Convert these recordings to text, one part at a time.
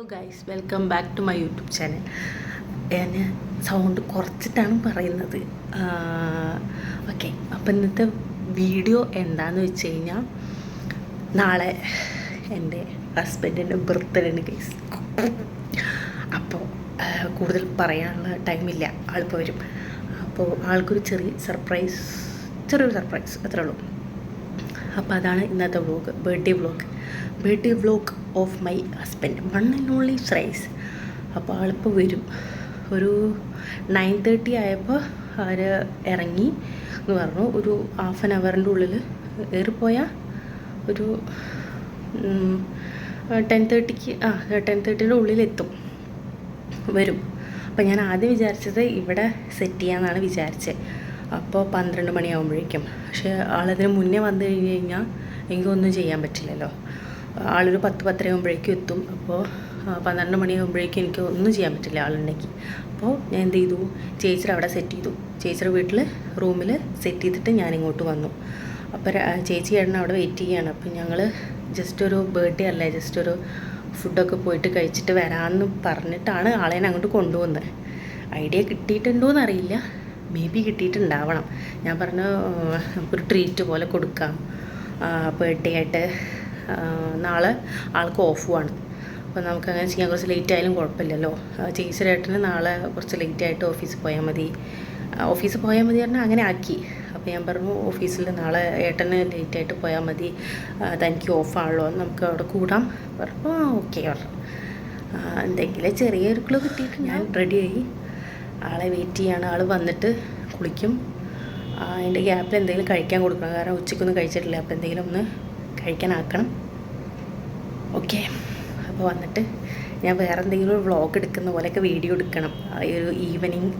Hello guys welcome back to my YouTube channel ഞാൻ sound കുറച്ചിട്ടാണ് പറയുന്നത്. ഓക്കെ അപ്പം ഇന്നത്തെ വീഡിയോ എന്താണെന്ന് വെച്ച് കഴിഞ്ഞാൽ നാളെ എന്റെ ഹസ്ബൻഡിന്റെ ബർത്ത്ഡേ ആണ് ഗൈസ് അപ്പോൾ കൂടുതൽ പറയാനുള്ള ടൈമില്ല ആളിപ്പോൾ വരും. അപ്പോൾ ആൾക്കൊരു ചെറിയ സർപ്രൈസ് ചെറിയൊരു സർപ്രൈസ് അത്രേ ഉള്ളൂ. അപ്പോൾ അതാണ് ഇന്നത്തെ vlog birthday vlog birthday vlog of my husband one and only fries അപ്പോൾ ആളിപ്പോൾ വരും. ഒരു നയൻ തേർട്ടി ആയപ്പോൾ അവർ ഇറങ്ങി എന്ന് പറഞ്ഞു. ഒരു ഹാഫ് ആൻ അവറിന്റെ ഉള്ളിൽ ഏറിപ്പോയാൽ ഒരു ടെൻ തേർട്ടിക്ക് ആ ടെൻ തേർട്ടിയുടെ ഉള്ളിലെത്തും. വരും. അപ്പോൾ ഞാൻ ആദ്യം വിചാരിച്ചത് ഇവിടെ സെറ്റ് ചെയ്യാമെന്നാണ് വിചാരിച്ചത് അപ്പോൾ പന്ത്രണ്ട് മണിയാകുമ്പോഴേക്കും പക്ഷേ ആളതിന് മുന്നേ വന്നു കഴിഞ്ഞ് കഴിഞ്ഞാൽ എനിക്കൊന്നും ചെയ്യാൻ പറ്റില്ലല്ലോ. ആളൊരു പത്ത് പത്തര ആകുമ്പോഴേക്കും എത്തും അപ്പോൾ പന്ത്രണ്ട് മണിയാകുമ്പോഴേക്കും എനിക്ക് ഒന്നും ചെയ്യാൻ പറ്റില്ല ആളുണ്ടെങ്കിൽ. അപ്പോൾ ഞാൻ എന്ത് ചെയ്തു? ചേച്ചിയുടെ അവിടെ സെറ്റ് ചെയ്തു. ചേച്ചിയുടെ വീട്ടിൽ റൂമിൽ സെറ്റ് ചെയ്തിട്ട് ഞാൻ ഇങ്ങോട്ട് വന്നു അപ്പോൾ ചേച്ചി ഏട്ടൻ അവിടെ വെയിറ്റ് ചെയ്യാണ് അപ്പോൾ ഞങ്ങൾ ജസ്റ്റ് ഒരു ബർത്ത്ഡേ അല്ലേ ജസ്റ്റ് ഒരു ഫുഡൊക്കെ പോയിട്ട് കഴിച്ചിട്ട് വരാമെന്ന് പറഞ്ഞിട്ടാണ് ആളെ അങ്ങോട്ട് കൊണ്ടുവന്നത്. ഐഡിയ കിട്ടിയിട്ടുണ്ടോ എന്നറിയില്ല മേ ബി കിട്ടിയിട്ടുണ്ടാവണം. ഞാൻ പറഞ്ഞു ഒരു ട്രീറ്റ് പോലെ കൊടുക്കാം. ബർത്ത്ഡേ ആയിട്ട് നാളെ ആൾക്ക് ഓഫുമാണ് അപ്പോൾ നമുക്ക് അങ്ങനെ ചെയ്യാൻ കുറച്ച് ലേറ്റ് ആയാലും കുഴപ്പമില്ലല്ലോ. ചേച്ചിയുടെ ഏട്ടന് നാളെ കുറച്ച് ലേറ്റ് ആയിട്ട് ഓഫീസിൽ പോയാൽ മതി. ഓഫീസിൽ പോയാൽ മതി പറഞ്ഞാൽ അങ്ങനെ ആക്കി. അപ്പോൾ ഞാൻ പറഞ്ഞു ഓഫീസിൽ നാളെ ഏട്ടന് ലേറ്റ് ആയിട്ട് പോയാൽ മതി. ആ, തനിക്ക് ഓഫാണല്ലോ നമുക്ക് അവിടെ കൂടാം. പറഞ്ഞപ്പോൾ ഓക്കെ പറഞ്ഞു. എന്തെങ്കിലും ചെറിയൊരു ഒരുക്കൾ കിട്ടിയിട്ട് ഞാൻ റെഡിയായി ആളെ വെയിറ്റ് ചെയ്യാണ്. ആൾ വന്നിട്ട് കുളിക്കും. ആ, അതിന്റെ ഗ്യാപ്പിൽ എന്തെങ്കിലും കഴിക്കാൻ കൊടുക്കണം. കാരണം ഉച്ചയ്ക്കൊന്നും കഴിച്ചിട്ടില്ല. അപ്പോൾ എന്തെങ്കിലും ഒന്ന് കഴിക്കാനാക്കണം. ഓക്കെ. അപ്പോൾ വന്നിട്ട് ഞാൻ വേറെ എന്തെങ്കിലും ഒരു വ്ളോഗ് എടുക്കുന്ന പോലെയൊക്കെ വീഡിയോ എടുക്കണം. ഒരു ഈവനിങ്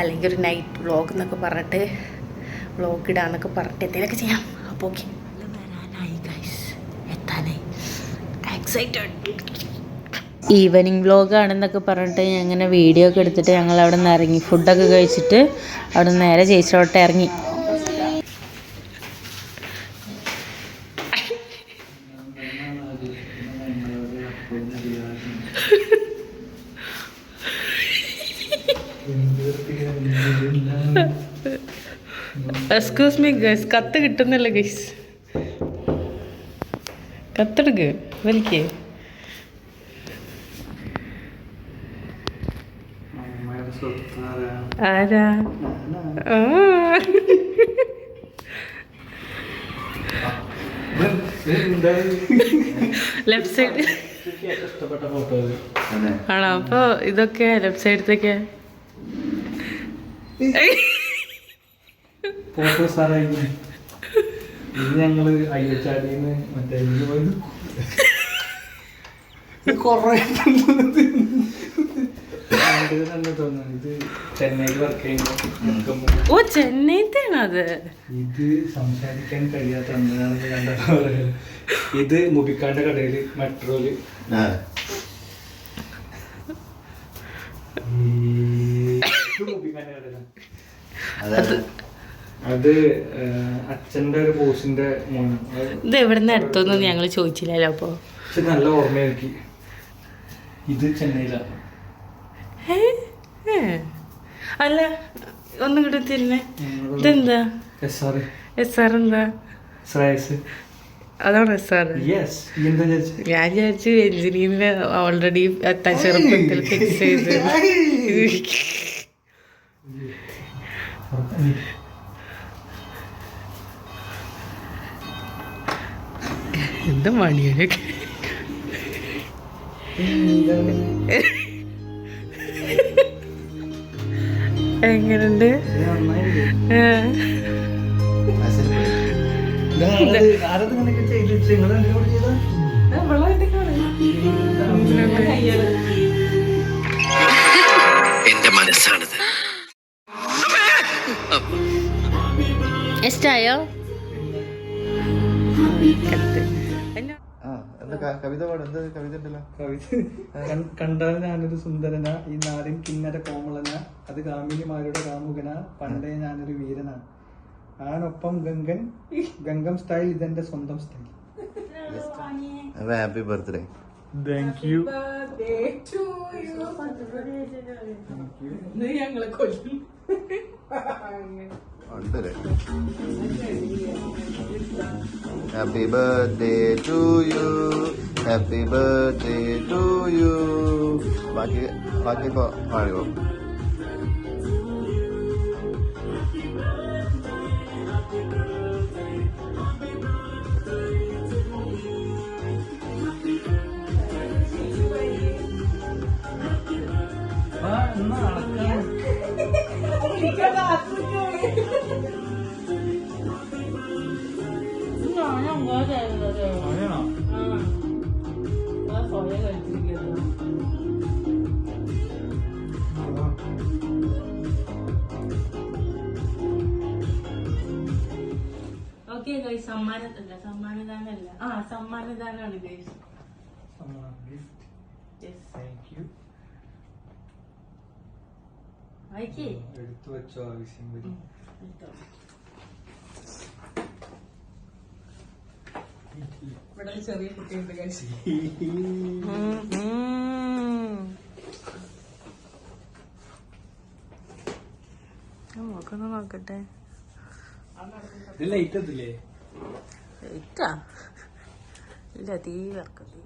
അല്ലെങ്കിൽ ഒരു നൈറ്റ് വ്ളോഗ് എന്നൊക്കെ പറഞ്ഞിട്ട് വ്ളോഗ് ഇടാന്നൊക്കെ പറഞ്ഞിട്ട് എന്തെങ്കിലുമൊക്കെ ചെയ്യാം. അപ്പോൾ ഓക്കെ. വരാനായി ഗൈസ് എത്താനായി. എക്സൈറ്റഡ് ഈവനിങ് വ്ളോഗ് ആണെന്നൊക്കെ പറഞ്ഞിട്ട് അങ്ങനെ വീഡിയോ ഒക്കെ എടുത്തിട്ട് ഞങ്ങൾ അവിടെ നിന്ന് ഇറങ്ങി. ഫുഡൊക്കെ കഴിച്ചിട്ട് അവിടെ നിന്ന് നേരെ ചേച്ചിയോട്ട് ഇറങ്ങി. എക്സ്ക്യൂസ് മീ ഗൈസ് കത്ത് കിട്ടുന്നില്ല ഗൈസ് കത്തെടുക്ക് വലിക്കേ. ആരാ. ലെഫ്റ്റ് സൈഡ് ആണോ? അപ്പൊ ഇതൊക്കെ ലെഫ്റ്റ് സൈഡത്തേക്ക് ഫോട്ടോ സാറായി ഇത് ഞങ്ങൾ അയ്യച്ചാടിന്ന് മറ്റേ കൊറേ ഇത് തന്നെ തോന്നുന്നു ഇത് ചെന്നൈയിൽ വർക്ക് ചെയ്യുമ്പോൾ ഓ ചെന്നൈത്തെയാണോ അത്? ഇത് സംസാരിക്കാൻ കഴിയാത്ത ഇത് മുബിക്കാന്റെ കടയിൽ മെട്രോയിൽ ഈ- ഇത് മുബിക്കാന്റെ കടയിലാണ് അത് ഏഹ്, അച്ഛന്റെ ഒരു ഇത് എവിടുന്ന് നിന്ന് ഞങ്ങൾ ചോദിച്ചില്ലല്ലോ അപ്പോൾ പക്ഷെ നല്ല ഓർമ്മയാക്കി. ഇത് ചെന്നൈയിലാണ്. അല്ല ഒന്നും കൂടെ തിരിഞ്ഞേ. ഇതെന്താ? എസ് ആർ എന്താ? ശ്രേയസ് അതാണ് ഞാൻ വിചാരിച്ചു എഞ്ചിനീയറിന് ഓൾറെഡി ചെറുപ്പത്തിൽ ഫിക്സ് ചെയ്ത്. എന്താ മണിയൊക്കെ എങ്ങനുണ്ട്? ഏ. ആരത് ഇങ്ങനെയൊക്കെ ചെയ്തിട്ട് നിങ്ങൾ എന്നോട് ചെയ്താ? എന്റെ കവിത കണ്ടാൽ ഞാനൊരു സുന്ദരന ഈ നാടിൻ കിന്നര കോമളന അത് കാമിനിമാരുടെ കാമുകന പണ്ടേ ഞാനൊരു വീരനാണ് ആനൊപ്പം ഗംഗൻ ഗംഗം സ്റ്റൈൽ ഇതെന്റെ സ്വന്തം style happy birthday thank you ഞങ്ങളെ കൊല്ലും. ഉണ്ടല്ലേ happy birthday to you happy birthday to you ബാക്കി ബാക്കി ഇപ്പൊ പാടുകോ മഴയാണോ? ആ. ഓക്കെ ഗൈസ് സമ്മാനത്തല്ല സമ്മാനദാനല്ല. ആ സമ്മാനദാനാണ് ഗൈസ് എടുത്തു വെച്ചോ ആവശ്യം വരും. ഇവിടെ ഒരു ചെറിയ കുട്ടിയുണ്ട് ഗൈസ് നോക്കൊന്ന് നോക്കട്ടെ. ലൈറ്റ് ഇല്ല തീ വർക്കത്തി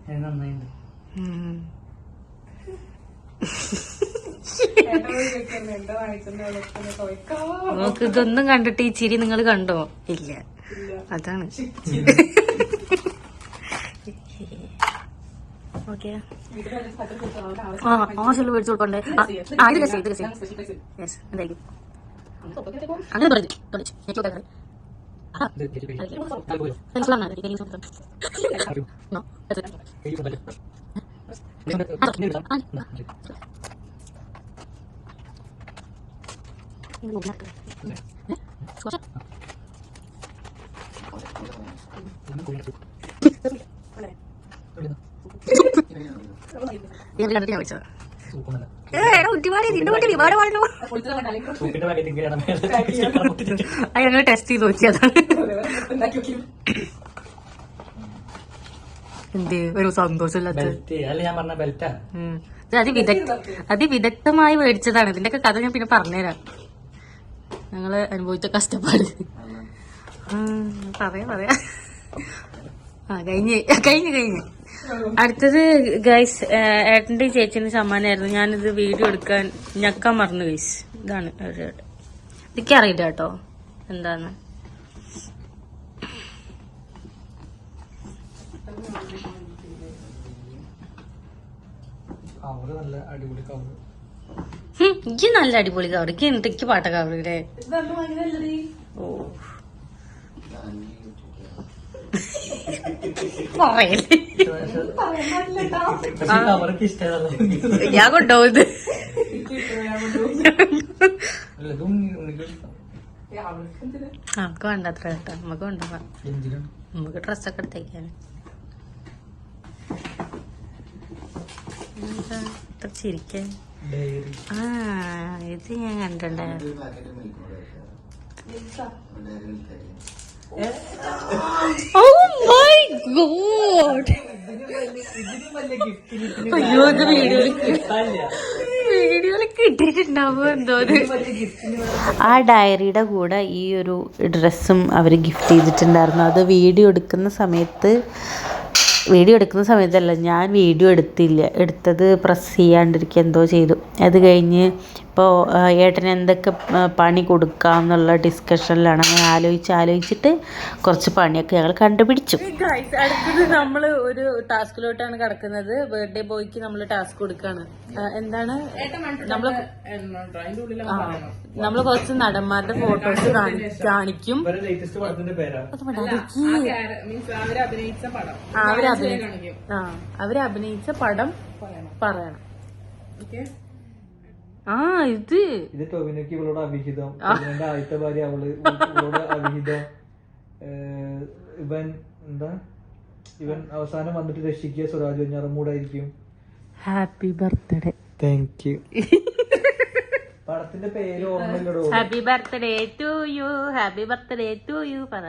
നോക്ക് ഇതൊന്നും കണ്ടിട്ട് ഈ ചിരി നിങ്ങൾ കണ്ടോ? ഇല്ല. അതാണ്. ഓക്കെ. ആ ആവശ്യമുള്ള മേടിച്ചു കൊടുക്കണ്ടേ? ആ, ആ, ഇത് രസം ഇത് രസം യെസ് എന്തായിരിക്കും? അങ്ങനെ പറഞ്ഞു തൊളിച്ചു ആ മനസ്സിലാണ് കണ്ടിട്ട് വിളിച്ചത് ടെസ്റ്റ് ചെയ്ത് നോക്കിയതാണ് എന്ത്? ഒരു സന്തോഷമില്ലാത്ത. അതിവിദഗ്ധ അതിവിദഗ്ധമായി മേടിച്ചതാണ് ഇതിന്റെയൊക്കെ കഥ ഞാൻ പിന്നെ പറഞ്ഞുതരാം. ഞങ്ങൾ അനുഭവിച്ച കഷ്ടപ്പാട്. പറയാ പറയാം. ആ കഴിഞ്ഞ് കഴിഞ്ഞ് കഴിഞ്ഞ്. അടുത്തത് ഗൈസ് ഏട്ടന്റെ ചേച്ചിന്റെ സമ്മാനമായിരുന്നു. ഞാനിത് വീഡിയോ എടുക്കാൻ ഞെക്കാൻ മറന്നു ഗൈസ് ഇതാണ് ഇതൊക്കെ അറിയില്ല കേട്ടോ. എന്താന്ന്. കവറ് നല്ല അടിപൊളി കവർ ഹും, ഇയ്യ് നല്ല അടിപൊളി കവർ എനിക്ക് എനിക്ക് പാട്ട കവറില്ലേ ഓ. ഞാൻ കൊണ്ടുപോകും ഇത്? നമുക്ക് വേണ്ടത്ര കേട്ടോ. നമുക്ക് കൊണ്ടുപോകാം നമുക്ക് ഡ്രസ്സൊക്കെ എടുത്തേക്കാൻ. ഇത്ര ചിരിക്കാൻ? ആ ഇത് ഞാൻ കണ്ടിട്ടുണ്ടായിരുന്നു Oh my god! അയ്യോ അത് വീഡിയോയിൽ വീഡിയോയിൽ കിട്ടിയിട്ടുണ്ടാവുമോ എന്തോ. ആ ഡയറിയുടെ കൂടെ ഈ ഒരു ഡ്രസ്സും അവർ ഗിഫ്റ്റ് ചെയ്തിട്ടുണ്ടായിരുന്നു അത് വീഡിയോ എടുക്കുന്ന സമയത്ത് വീഡിയോ എടുക്കുന്ന സമയത്തല്ല ഞാൻ വീഡിയോ എടുത്തില്ല എടുത്തത് പ്രസ് ചെയ്യാണ്ടിരിക്കുക എന്തോ ചെയ്തു അത് കഴിഞ്ഞ് ഇപ്പോൾ ഏട്ടന് എന്തൊക്കെ പണി കൊടുക്കാം എന്നുള്ള ഡിസ്കഷനിലാണ് അങ്ങനെ ആലോചിച്ച് ആലോചിച്ചിട്ട് കുറച്ച് പണിയൊക്കെ ഞങ്ങൾ കണ്ടുപിടിച്ചു. അടുത്തത് നമ്മൾ ഒരു ടാസ്കിലോട്ടാണ് കിടക്കുന്നത്. ബർത്ത്ഡേ ബോയ്ക്ക് നമ്മൾ ടാസ്ക് കൊടുക്കാണ്. ആ, എന്താണ്? നമ്മൾ നമ്മൾ നമ്മൾ കുറച്ച് നടന്മാരുടെ ഫോട്ടോസ് കാണിക്കും. അവരഭിനയിച്ച പടം പറയണം. ആ ഇത്. ഇത് ടൊവിനോക്ക് ഇവളോട് അഭിഹിതം ടൊവിനോന്റെ ആദ്യത്തെ ഭാര്യ അവൾ ഇവളോട് അഭിഹിതം. ഇവൻ എന്താ? ഇവൻ അവസാനം വന്നിട്ട് രക്ഷിക്കുക സ്വരാജ് ഞറമൂടായിരിക്കും ഹാപ്പി ബർത്ത്ഡേ താങ്ക് യു പടത്തിന്റെ പേര് ഓർമ്മയില്ലടോ. Happy birthday to you happy birthday to you പറ.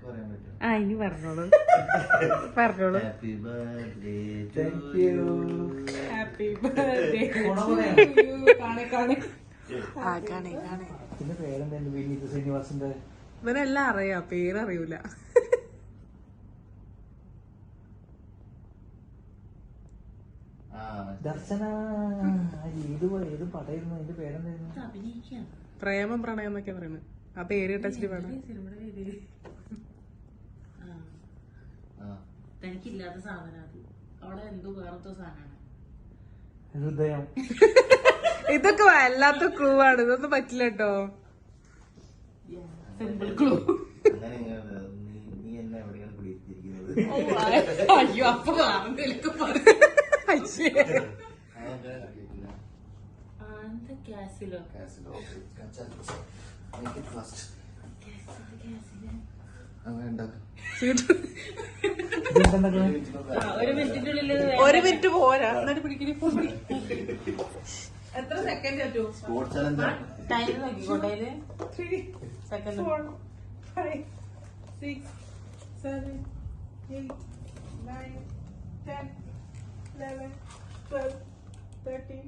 പറയാൻ പറ്റും ആ ഇനി പറഞ്ഞോളൂ. പറഞ്ഞോളൂ. Happy birthday thank you happy birthday ആ കാണേ കാണേ. പിന്നെ പേരെന്താ വിനീത് ശ്രീനിവാസിന്റെ? ഇവനെല്ലാം അറിയാം പേരറിയൂല. ആ. ദർശന ഏത് പടയിരുന്നു. അതിന്റെ പേരെന്തായിരുന്നു? പ്രേമം പ്രണയം എന്നൊക്കെ പറയുന്നത്. ആ പേര് ടച്ചിട്ട് വേണം ആ തനിക്കില്ലാത്ത സാധനം അത്. അവിടെ എന്തോ വേറത്തോ സാധനമാണ്. ഹൃദയം ഇതൊക്കെ വല്ലാത്ത ക്ലൂ ആണ്. ഇതൊന്നും പറ്റില്ല കേട്ടോ. അങ്ങനെ ക്ലൂ നീ നീ എന്നെ എവിടെയാണ് പിടിച്ചിരിക്കുന്നത് അയ്യോ അപ്പൊ കാസിലോ. Make ഒരു മിനിറ്റിനുള്ളിൽ ഒരു മിനിറ്റ് പോരാ. എന്നിട്ട് പിടിക്കണി എത്ര സെക്കൻഡ് പറ്റൂ? Sports challenge ആണ്. Time നോക്കിക്കോട്ടെ three second five six seven eight nine ten eleven twelve thirteen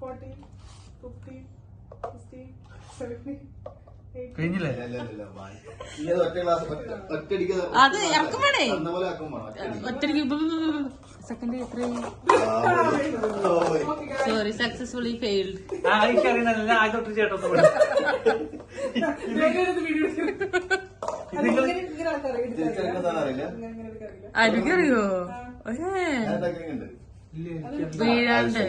fourteen fifteen sixteen seventeen കഴിഞ്ഞില്ലേ? അത് ഇറക്കും വേണേ അന്ന ആക്കും വേണം. ഒറ്റയടിക്ക്. സെക്കൻഡ് എത്ര. സോറി സക്സസ്ഫുള്ളി ഫെയിൽഡ് ആ ഏ ആദ്യ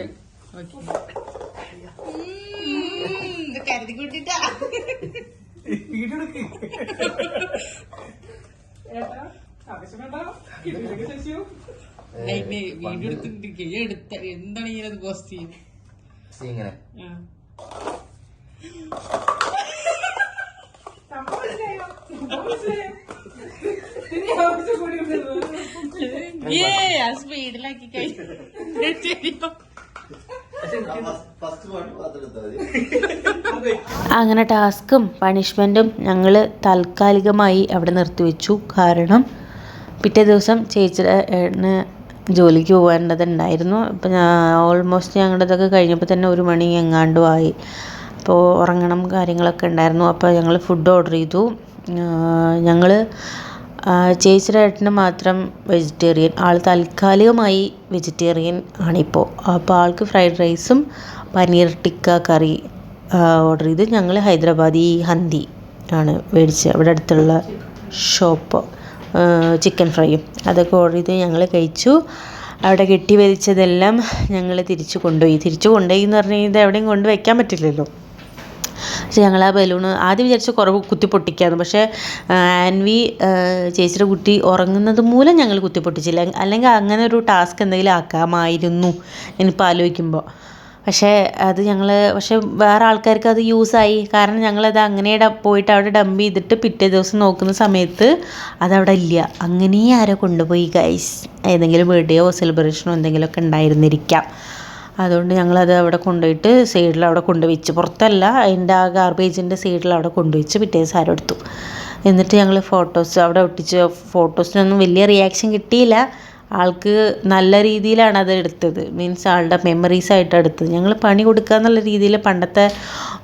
വീഴാണ്ട് വീഡിയോ എടുത്തിട്ട് എടുത്ത എന്താണ് ഇങ്ങനെ പോസ്റ്റ് ചെയ്യുന്നത് ഇങ്ങനെ സ്പീഡിലാക്കി കഴിഞ്ഞു ഫസ്റ്റ് പാട്ട് പാത്തെടുത്താൽ മതി അങ്ങനെ ടാസ്കും പണിഷ്മെന്റും ഞങ്ങൾ താൽക്കാലികമായി അവിടെ നിർത്തിവെച്ചു. കാരണം പിറ്റേ ദിവസം ചേച്ചിയുടെ ജോലിക്ക് പോകേണ്ടതുണ്ടായിരുന്നു അപ്പം ഞാൻ ഓൾമോസ്റ്റ് ഞങ്ങളുടെ ഇതൊക്കെ കഴിഞ്ഞപ്പോൾ തന്നെ ഒരു മണി എങ്ങാണ്ടും ആയി. അപ്പോൾ ഉറങ്ങണം കാര്യങ്ങളൊക്കെ ഉണ്ടായിരുന്നു. അപ്പോൾ ഞങ്ങൾ ഫുഡ് ഓർഡർ ചെയ്തു. ഞങ്ങൾ ചേച്ചിയുടെ ഏട്ടന് മാത്രം വെജിറ്റേറിയൻ ആൾ താൽക്കാലികമായി വെജിറ്റേറിയൻ ആണിപ്പോൾ അപ്പോൾ ആൾക്ക് ഫ്രൈഡ് റൈസും പനീർ ടിക്ക കറി ഓർഡർ ചെയ്ത് ഞങ്ങൾ ഹൈദരാബാദി ഹന്തി ആണ് മേടിച്ചത്. അവിടെ അടുത്തുള്ള ഷോപ്പ് ചിക്കൻ ഫ്രൈയും അതൊക്കെ ഓർഡർ ചെയ്ത് ഞങ്ങൾ കഴിച്ചു. അവിടെ കെട്ടി വലിച്ചതെല്ലാം ഞങ്ങൾ തിരിച്ചു കൊണ്ടുപോയി. തിരിച്ചു കൊണ്ടുപോയി എന്ന് പറഞ്ഞു ഇത് എവിടെയും കൊണ്ട് വയ്ക്കാൻ പറ്റില്ലല്ലോ. പക്ഷേ ഞങ്ങൾ ആ ബലൂണ് ആദ്യം വിചാരിച്ച കുറവ് കുത്തി പൊട്ടിക്കാന്ന്. പക്ഷേ ആൻവി ചേച്ചിയുടെ കുട്ടി ഉറങ്ങുന്നത് മൂലം ഞങ്ങൾ കുത്തി പൊട്ടിച്ചില്ല. അല്ലെങ്കിൽ അങ്ങനെ ഒരു ടാസ്ക് എന്തെങ്കിലും ആക്കാമായിരുന്നു ഞാനിപ്പോൾ ആലോചിക്കുമ്പോൾ പക്ഷേ അത് ഞങ്ങൾ പക്ഷേ വേറെ ആൾക്കാർക്ക് അത് യൂസായി കാരണം ഞങ്ങളത് അങ്ങനെ പോയിട്ട് അവിടെ ഡംപ് ചെയ്തിട്ട് പിറ്റേ ദിവസം നോക്കുന്ന സമയത്ത് അതവിടെ ഇല്ല. അങ്ങനെ ആരോ കൊണ്ടുപോയി ഗൈസ് ഏതെങ്കിലും ബർത്ത്ഡേയോ സെലിബ്രേഷനോ എന്തെങ്കിലുമൊക്കെ ഉണ്ടായിരുന്നിരിക്കാം. അതുകൊണ്ട് ഞങ്ങളത് അവിടെ കൊണ്ടുപോയിട്ട് സൈഡിൽ അവിടെ കൊണ്ടുവച്ച് പുറത്തല്ല അതിന്റെ ആ ഗാർബേജിന്റെ സൈഡിൽ അവിടെ കൊണ്ടുവച്ച് പിറ്റേ സാരം എടുത്തു. എന്നിട്ട് ഞങ്ങൾ ഫോട്ടോസ് അവിടെ ഒട്ടിച്ച് ഫോട്ടോസിനൊന്നും വലിയ റിയാക്ഷൻ കിട്ടിയില്ല. ആൾക്ക് നല്ല രീതിയിലാണ് അത് എടുത്തത്. മീൻസ് ആളുടെ മെമ്മറീസ് ആയിട്ട് എടുത്തത്. ഞങ്ങൾ പണി കൊടുക്കുക എന്നുള്ള രീതിയിൽ പണ്ടത്തെ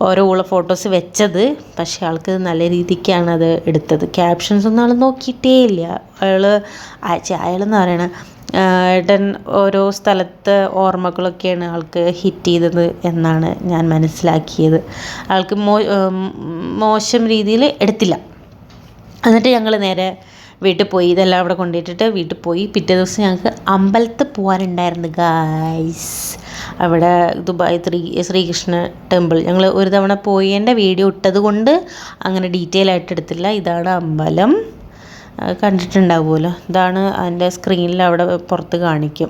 ഓരോ ഉള്ള ഫോട്ടോസ് വെച്ചത്. പക്ഷേ ആൾക്ക് നല്ല രീതിക്കാണ് അത് എടുത്തത്. ക്യാപ്ഷൻസ് ഒന്നും ആൾ നോക്കിയിട്ടേ ഇല്ല. അയാൾ അയാളെന്ന് പറയണ ഏട്ടൻ ഓരോ സ്ഥലത്തെ ഓർമ്മകളൊക്കെയാണ് ആൾക്ക് ഹിറ്റ് ചെയ്തത് എന്നാണ് ഞാൻ മനസ്സിലാക്കിയത്. ആൾക്ക് മോശം രീതിയിൽ എടുത്തില്ല. എന്നിട്ട് ഞങ്ങൾ നേരെ വീട്ടിൽ പോയി. ഇതെല്ലാം അവിടെ കൊണ്ടുപോയിട്ടിട്ട് വീട്ടിൽ പോയി. പിറ്റേ ദിവസം ഞങ്ങൾക്ക് അമ്പലത്തിൽ പോകാനുണ്ടായിരുന്നു ഗായ്സ് അവിടെ ദുബായ് ശ്രീ ശ്രീകൃഷ്ണ ടെമ്പിൾ. ഞങ്ങൾ ഒരു തവണ പോയതിന്റെ വീഡിയോ ഇട്ടത് കൊണ്ട് അങ്ങനെ ഡീറ്റെയിൽ ആയിട്ട് എടുത്തില്ല. ഇതാണ് അമ്പലം. കണ്ടിട്ടുണ്ടാവുമല്ലോ. ഇതാണ് അതിന്റെ സ്ക്രീനിൽ അവിടെ പുറത്ത് കാണിക്കും.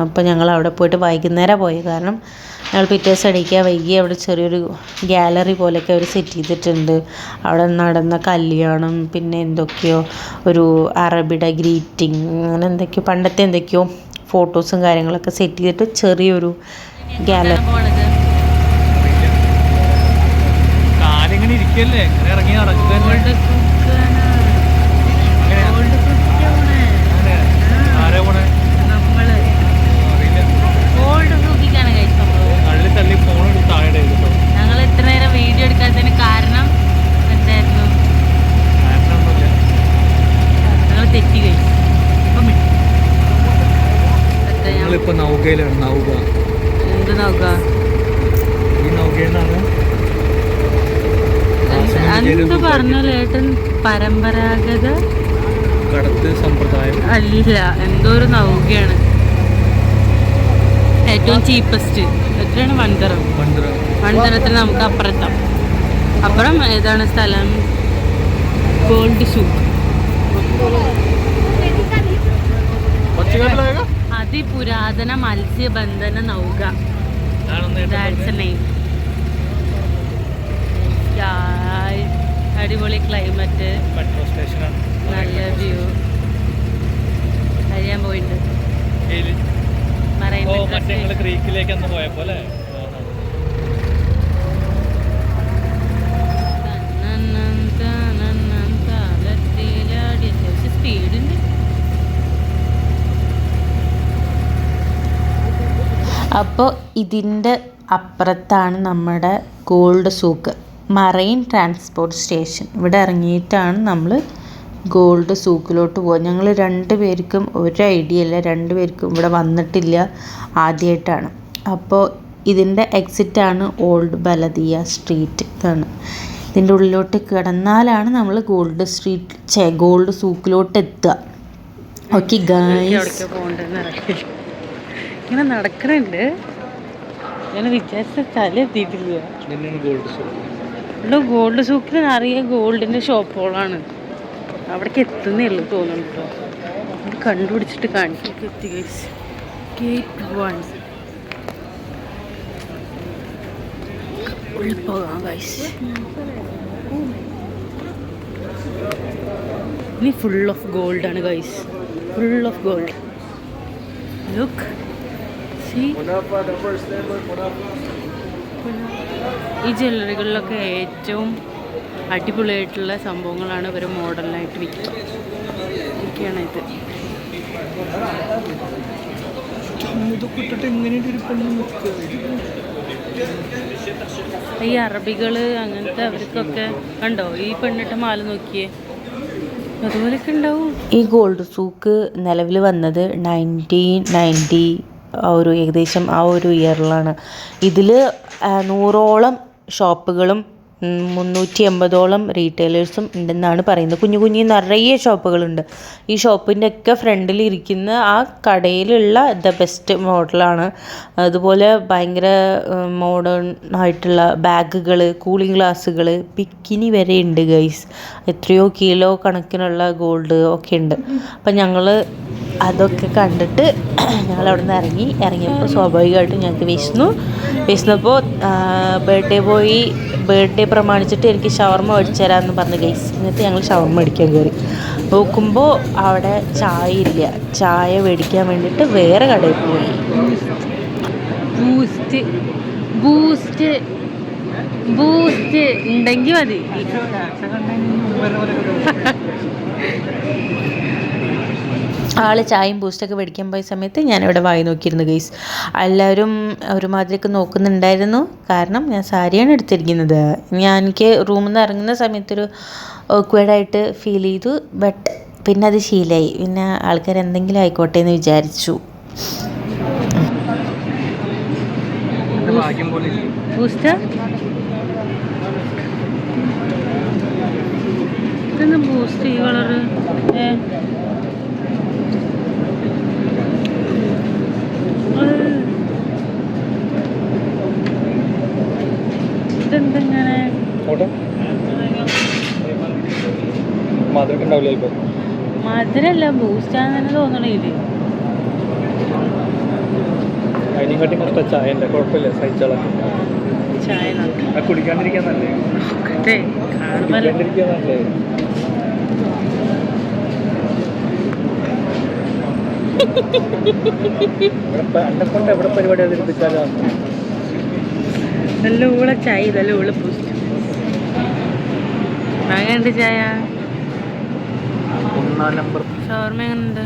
അപ്പോൾ ഞങ്ങൾ അവിടെ പോയിട്ട് വൈകുന്നേരം പോയത് കാരണം ഞങ്ങൾ പിറ്റേ ദിവസം വൈകി. അവിടെ ചെറിയൊരു ഗാലറി പോലെയൊക്കെ അവർ സെറ്റ് ചെയ്തിട്ടുണ്ട്. അവിടെ നടന്ന കല്യാണം പിന്നെ എന്തൊക്കെയോ ഒരു അറബിയുടെ ഗ്രീറ്റിംഗ് അങ്ങനെ എന്തൊക്കെയോ പണ്ടത്തെ എന്തൊക്കെയോ ഫോട്ടോസും കാര്യങ്ങളൊക്കെ സെറ്റ് ചെയ്തിട്ട് ചെറിയൊരു ഗാലറി ഇരിക്കല്ലേ? ഇറങ്ങി നടക്കുക അങ്ങനെയാ തെറ്റി കഴിച്ചു അപ്പം വിട്ടു. എത്ര ഞാൻ- നമ്മളിപ്പോ നൗകയിലാണ് നൗക എന്ത് നോക്കാം ഈ നൗകയിൽ നിന്നാണ് എന്ത് പറഞ്ഞാലും ഏട്ടൻ പരമ്പരാഗത കടത്ത് സമ്പ്രദായം അല്ല എന്തോ ഒരു നൗകയാണ് ഏറ്റവും ചീപ്പസ്റ്റ് എത്രയാണ് വൻതരം മണ്ഡല നമുക്ക് അപ്പുറത്താം. അപ്പുറം ഏതാണ് സ്ഥലം? ഗോൾഡ് സൂക്ക് അതിപുരാതന മത്സ്യബന്ധന നൗക. അടിപൊളി ക്ലൈമറ്റ് മെട്രോ സ്റ്റേഷനാണ് നല്ല വ്യൂ അറിയാൻ പോയിട്ടുണ്ട്. ക്രീക്കിലേക്ക് അന്ന് പോയപ്പോ അല്ലേ? അപ്പോൾ ഇതിന്റെ അപ്പുറത്താണ് നമ്മുടെ gold souk. Marine transport station. ഇവിടെ ഇറങ്ങിയിട്ടാണ് നമ്മൾ ഗോൾഡ് സൂക്കിലോട്ട് പോകാം ഞങ്ങൾ രണ്ട് പേർക്കും ഒരു ഐഡിയ ഇല്ല. രണ്ട് പേർക്കും ഇവിടെ വന്നിട്ടില്ല ആദ്യമായിട്ടാണ് അപ്പോൾ ഇതിന്റെ എക്സിറ്റാണ് ഓൾഡ് ബലദിയ സ്ട്രീറ്റ് ഇതാണ്. ഇതിന്റെ ഉള്ളിലോട്ട് കിടന്നാലാണ് നമ്മൾ ഗോൾഡ് സ്ട്രീറ്റ് ചേ ഗോൾഡ് സൂക്കിലോട്ട് എത്തുക. ഓക്കെ ഗായ്സ് ഇങ്ങനെ നടക്കണുണ്ട്. ഞാൻ വിചാരിച്ച സ്ഥലം എത്തിയിട്ടില്ല. ഗോൾഡ് സൂക്കിൽ ഗോൾഡ് സൂക്കിൽ നിറയെ ഗോൾഡിന്റെ ഷോപ്പുകളാണ് അവിടേക്ക് എത്തുന്നേ ഉള്ളൂ തോന്നുന്നു കേട്ടോ. അത് കണ്ടുപിടിച്ചിട്ട് കാണിക്കും. എത്തി കഴിച്ച് ഗേറ്റ് വൺ ഉള്ളിൽ പോകാം ഗൈസ് ഇനി ഫുൾ ഓഫ് ഗോൾഡ് ആണ് guys full of gold look see ഈ ജ്വല്ലറികളിലൊക്കെ ഏറ്റവും അടിപൊളിയായിട്ടുള്ള സംഭവങ്ങളാണ് ഇവർ മോഡലായിട്ട് വിൽക്കുക. ഇതൊക്കെയാണ് ഇത്. ഈ അറബികൾ അങ്ങനത്തെ അവർക്കൊക്കെ കണ്ടോ? ഈ പെണ്ണിട്ട് മാല നോക്കിയേ. അതുപോലെയൊക്കെ ഉണ്ടാവും. ഈ ഗോൾഡ് സൂക്ക് നിലവിൽ വന്നത് നയന്റീൻ നയന്റി ആ ഒരു ഏകദേശം ആ ഒരു ഇയറിലാണ് ഇതിൽ നൂറോളം ഷോപ്പുകളും മുന്നൂറ്റി എൺപതോളം റീറ്റെയിലേഴ്സും ഉണ്ടെന്നാണ് പറയുന്നത്. കുഞ്ഞു കുഞ്ഞു നിറയെ ഷോപ്പുകളുണ്ട്. ഈ ഷോപ്പിന്റെ ഒക്കെ ഫ്രണ്ടിൽ ഇരിക്കുന്ന ആ കടയിലുള്ള ദ ബെസ്റ്റ് മോഡലാണ് അതുപോലെ ഭയങ്കര മോഡേൺ ആയിട്ടുള്ള ബാഗുകൾ കൂളിംഗ് ഗ്ലാസ്സുകൾ പിക്കിനി വരെ ഉണ്ട് ഗൈസ് എത്രയോ കിലോ കണക്കിനുള്ള ഗോൾഡ് ഒക്കെ ഉണ്ട്. അപ്പം ഞങ്ങൾ അതൊക്കെ കണ്ടിട്ട് ഞങ്ങൾ അവിടെ നിന്ന് ഇറങ്ങി. ഇറങ്ങിയപ്പോൾ സ്വാഭാവികമായിട്ടും ഞങ്ങൾക്ക് വിശന്നു. വിശന്നപ്പോൾ ബർത്ത്ഡേ പോയി ബർത്ത്ഡേ പ്രമാണിച്ചിട്ട് എനിക്ക് ഷവർമ മേടിച്ചു തരാമെന്ന് പറഞ്ഞ്. ഗൈസ് എന്നിട്ട് ഞങ്ങൾ ഷവർമ മേടിക്കാൻ കയറി. നോക്കുമ്പോൾ അവിടെ ചായ ഇല്ല. ചായ മേടിക്കാൻ വേണ്ടിയിട്ട് വേറെ കടയിൽ പോയി. ബൂസ്റ്റ് ബൂസ്റ്റ് ബൂസ്റ്റ് ഉണ്ടെങ്കിൽ മതി. ആൾ ചായയും ബൂസ്റ്റൊക്കെ മേടിക്കാൻ പോയ സമയത്ത് ഞാനിവിടെ വായി നോക്കിയിരുന്നു ഗൈസ് എല്ലാവരും ഒരുമാതിരിയൊക്കെ നോക്കുന്നുണ്ടായിരുന്നു. കാരണം ഞാൻ സാരിയാണ് എടുത്തിരിക്കുന്നത്. ഞാൻ എനിക്ക് റൂമിൽ നിന്ന് ഇറങ്ങുന്ന സമയത്തൊരു ഓക്വേഡായിട്ട് ഫീൽ ചെയ്തു. ബട്ട് പിന്നെ അത് ശീലമായി പിന്നെ ആൾക്കാർ എന്തെങ്കിലും ആയിക്കോട്ടെ എന്ന് വിചാരിച്ചു. ബൂസ്റ്റർ ബൂസ്റ്റ് ഈ കളറ് ഏ? ഇതെന്തെങ്ങനെ? മധുരല്ല ബൂസ്റ്റാന്ന് തന്നെ തോന്നണേ ഇത്. അതിനെക്കാട്ടി കഷ്ട ചായ ഉണ്ട്. കുഴപ്പമില്ല സഹിച്ചോളാം. ചായ കുടിക്കാണ്ടിരിക്കാൻ നല്ലേ കുടിക്കാണ്ടിരിക്കാൻ നല്ലേ പ- എവിടെ പരിപാടി അവതരിപ്പിച്ചാലും നല്ല ഊള ചായ നല്ല ഊള ബൂസ്റ്റ് എങ്ങനെയുണ്ട് ചായ? ഷവർമ എങ്ങനെയുണ്ട്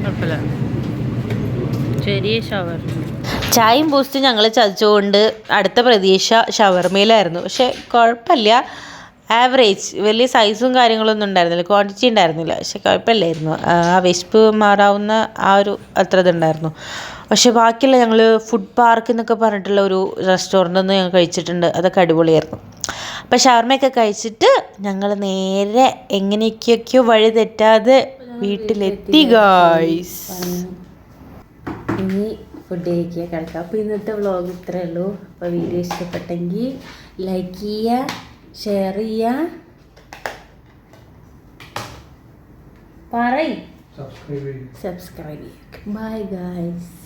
കുഴപ്പമില്ല. ചെറിയ ഷവർ ചായയും പൂസ്റ്റും ഞങ്ങൾ ചതച്ചുകൊണ്ട് അടുത്ത പ്രതീക്ഷ ഷവർമയിലായിരുന്നു. പക്ഷെ കുഴപ്പമില്ല. ആവറേജ് വലിയ സൈസും കാര്യങ്ങളൊന്നും ഉണ്ടായിരുന്നില്ല. ക്വാണ്ടിറ്റി ഉണ്ടായിരുന്നില്ല. പക്ഷെ കുഴപ്പമില്ലായിരുന്നു. ആ വിശപ്പ് മാറാവുന്ന ആ ഒരു അത്ര ഇതുണ്ടായിരുന്നു. പക്ഷെ ബാക്കിയുള്ള ഞങ്ങൾ ഫുഡ് പാർക്ക് എന്നൊക്കെ പറഞ്ഞിട്ടുള്ള ഒരു റെസ്റ്റോറന്റ് ഒന്ന് ഞങ്ങൾ കഴിച്ചിട്ടുണ്ട്. അതൊക്കെ അടിപൊളിയായിരുന്നു. അപ്പം ഷവർമയൊക്കെ കഴിച്ചിട്ട് ഞങ്ങൾ നേരെ എങ്ങനെയൊക്കെയൊക്കെയോ വഴി തെറ്റാതെ വീട്ടിലെത്തി ഗായ്സ് ഇനി ഫുഡ് കഴിക്കുക കിടക്കാം അപ്പോൾ ഇന്നത്തെ വ്ളോഗ് ഇത്രയേ ഉള്ളൂ. അപ്പോൾ വീഡിയോ ഇഷ്ടപ്പെട്ടെങ്കിൽ ലൈക്ക് ചെയ്യുക ഷെയർ ചെയ്യുക പറയ് സബ്സ്ക്രൈബ് ചെയ്യും സബ്സ്ക്രൈബ് ചെയ്യുക ബൈ ഗായ്സ്